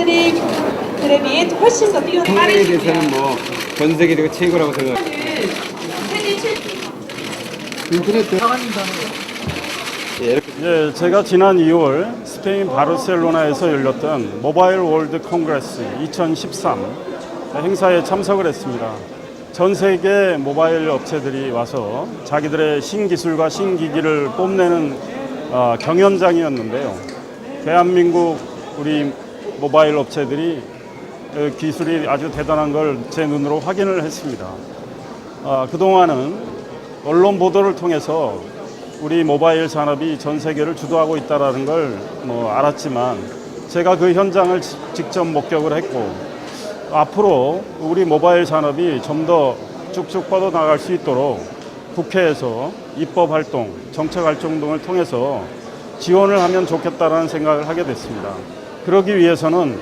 업체들의 들에 비해 훨씬 더 뛰어난 빠르시고요. 대해서는 뭐 전 세계적으로 최고라고 생각합니다. 세계 칠 예, 이렇게 예, 제가 지난 2월 스페인 바르셀로나에서 열렸던 모바일 월드 콩그레스 2013 행사에 참석을 했습니다. 전 세계 모바일 업체들이 와서 자기들의 신기술과 신기기를 뽐내는 어, 경연장이었는데요. 대한민국 우리 모바일 업체들이 그 기술이 아주 대단한 걸 제 눈으로 확인을 했습니다. 아, 그동안은 언론 보도를 통해서 우리 모바일 산업이 전 세계를 주도하고 있다는 걸 뭐 알았지만 제가 그 현장을 지- 직접 목격을 했고 앞으로 우리 모바일 산업이 좀 더 쭉쭉 뻗어 나갈 수 있도록 국회에서 입법 활동, 정책 활동 등을 통해서 지원을 하면 좋겠다라는 생각을 하게 됐습니다. 그러기 위해서는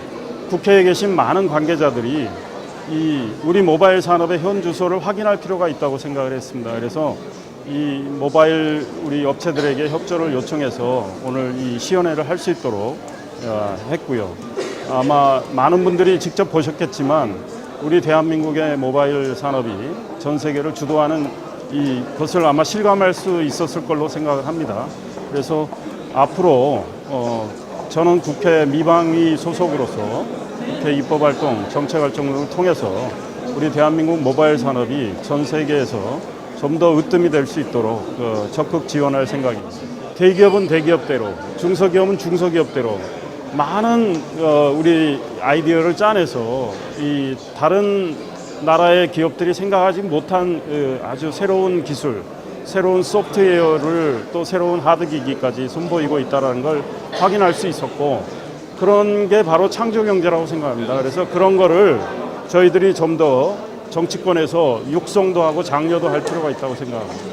국회에 계신 많은 관계자들이 이 우리 모바일 산업의 현 주소를 확인할 필요가 있다고 생각을 했습니다. 그래서 이 모바일 우리 업체들에게 협조를 요청해서 오늘 이 시연회를 할 수 있도록 어, 했고요. 아마 많은 분들이 직접 보셨겠지만 우리 대한민국의 모바일 산업이 전 세계를 주도하는 이 것을 아마 실감할 수 있었을 걸로 생각을 합니다. 그래서 앞으로 어, 저는 국회 미방위 소속으로서 국회 입법 활동, 정책 활동 을 통해서 우리 대한민국 모바일 산업이 전 세계에서 좀 더 으뜸이 될 수 있도록 어, 적극 지원할 생각입니다. 대기업은 대기업대로, 중소기업은 중소기업대로 많은 어, 우리 아이디어를 짜내서 이 다른 나라의 기업들이 생각하지 못한 어, 아주 새로운 기술, 새로운 소프트웨어를 또 새로운 하드기기까지 선보이고 있다는 걸 확인할 수 있었고 그런 게 바로 창조 경제라고 생각합니다. 그래서 그런 거를 저희들이 좀 더 정치권에서 육성도 하고 장려도 할 필요가 있다고 생각합니다.